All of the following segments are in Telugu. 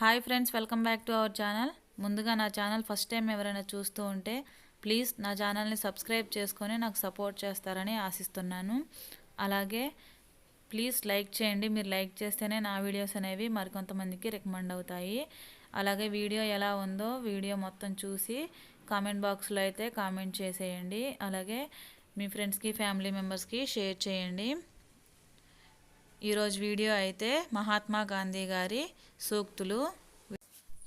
Hi friends welcome back to our channel. ముందుగా నా ఛానల్ ఫస్ట్ టైం ఎవరైనా చూస్తూ ఉంటే ప్లీజ్ నా ఛానల్ని సబ్స్క్రైబ్ చేసుకొని నాకు సపోర్ట్ చేస్తారని ఆశిస్తున్నాను. అలాగే ప్లీజ్ లైక్ చేయండి. మీరు లైక్ చేస్తేనే నా వీడియోస్ అనేవి మరికొంతమందికి రికమెండ్ అవుతాయి. అలాగే వీడియో ఎలా ఉందో వీడియో మొత్తం చూసి కామెంట్ బాక్స్లో అయితే కామెంట్ చేసేయండి. అలాగే మీ ఫ్రెండ్స్కి ఫ్యామిలీ మెంబర్స్కి షేర్ చేయండి. ఈరోజు వీడియో అయితే మహాత్మా గాంధీ గారి సూక్తులు.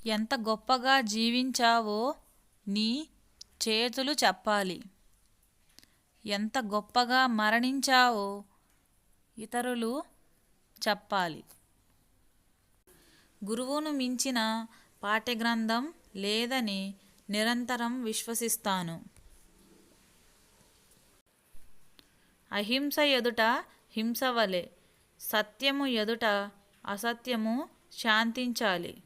ఎంత గొప్పగా జీవించావో నీ చేతులు చెప్పాలి. ఎంత గొప్పగా మరణించావో ఇతరులు చెప్పాలి. గురువును మించిన పాఠ్యగ్రంథం లేదని నిరంతరం విశ్వసిస్తాను. అహింస ఎదుట హింస వలె సత్యము ఎదుట అసత్యము శాంతించాలి.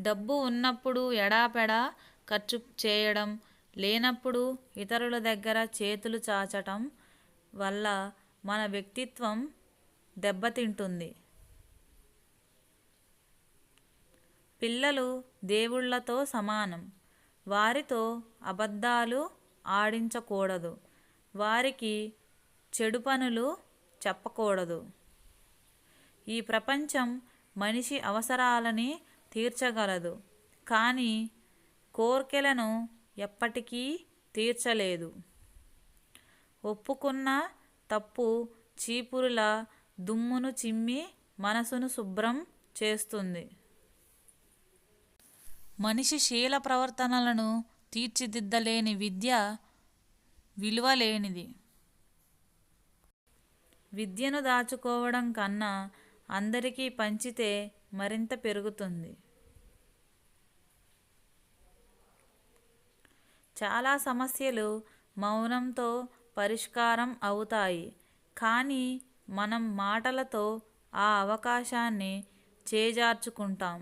డబ్బు ఉన్నప్పుడు ఎడాపెడా ఖర్చు చేయడం లేనప్పుడు ఇతరుల దగ్గర చేతులు చాచటం వల్ల మన వ్యక్తిత్వం దెబ్బతింటుంది. పిల్లలు దేవుళ్ళతో సమానం. వారితో అబద్ధాలు ఆడించకూడదు. వారికి చెడు పనులు చెప్పకూడదు. ఈ ప్రపంచం మనిషి అవసరాలని తీర్చగలదు. కానీ కోర్కెలను ఎప్పటికీ తీర్చలేదు. ఒప్పుకున్న తప్పు చీపురుల దుమ్మును చిమ్మి మనసును శుభ్రం చేస్తుంది. మనిషి శీల ప్రవర్తనలను తీర్చిదిద్దలేని విద్య విలువలేనిది. విద్యను దాచుకోవడం కన్నా అందరికీ పంచితే మరింత పెరుగుతుంది. చాలా సమస్యలు మౌనంతో పరిష్కారం అవుతాయి. కానీ మనం మాటలతో ఆ అవకాశాన్ని చేజార్చుకుంటాం.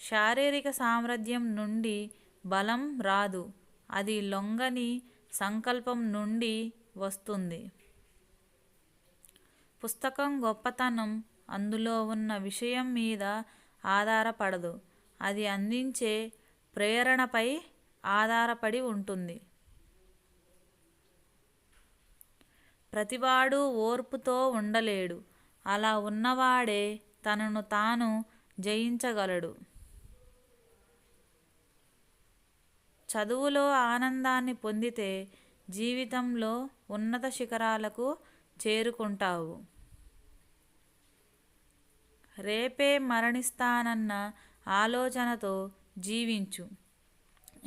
శారీరక సామర్థ్యం నుండి బలం రాదు. అది లొంగని సంకల్పం నుండి వస్తుంది. పుస్తకం గొప్పతనం అందులో ఉన్న విషయం మీద ఆధారపడదు. అది అందించే ప్రేరణపై ఆధారపడి ఉంటుంది. ప్రతివాడు ఓర్పుతో ఉండలేడు. అలా ఉన్నవాడే తనను తాను జయించగలడు. చదువులో ఆనందాన్ని పొందితే జీవితంలో ఉన్నత శిఖరాలకు చేరుకుంటావు. రేపే మరణిస్తానన్న ఆలోచనతో జీవించు.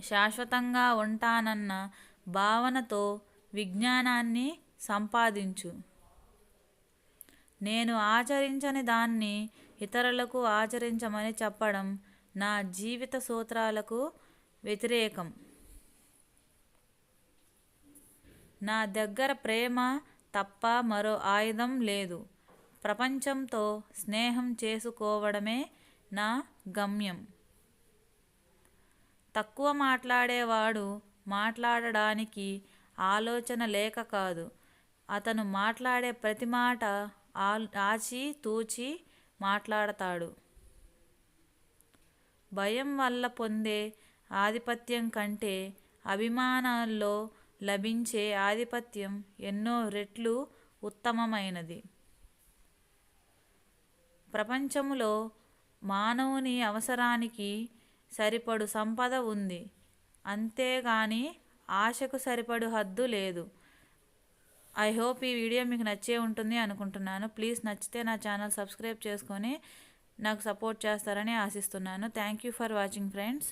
శాశ్వతంగా ఉంటానన్న భావనతో విజ్ఞానాన్ని సంపాదించు. నేను ఆచరించని దాన్ని ఇతరులకు ఆచరించమని చెప్పడం నా జీవిత సూత్రాలకు వ్యతిరేకం. నా దగ్గర ప్రేమ తప్ప మరో ఆయుధం లేదు. ప్రపంచంతో స్నేహం చేసుకోవడమే నా గమ్యం. తక్కువ మాట్లాడేవాడు మాట్లాడడానికి ఆలోచన లేక కాదు. అతను మాట్లాడే ప్రతి మాట ఆచి తూచి మాట్లాడతాడు. భయం వల్ల పొందే ఆధిపత్యం కంటే అభిమానాల్లో లభించే ఆధిపత్యం ఎన్నో రెట్లు ఉత్తమమైనది. ప్రపంచంలో మానవుని అవసరానికి సరిపడు సంపద ఉంది. అంతేగాని ఆశకు సరిపడు హద్దు లేదు. ఐ హోప్ ఈ వీడియో మీకు నచ్చే ఉంటుంది అనుకుంటున్నాను. ప్లీజ్ నచ్చితే నా ఛానల్ సబ్స్క్రైబ్ చేసుకొని నాకు సపోర్ట్ చేస్తారని ఆశిస్తున్నాను. Thank you for watching friends.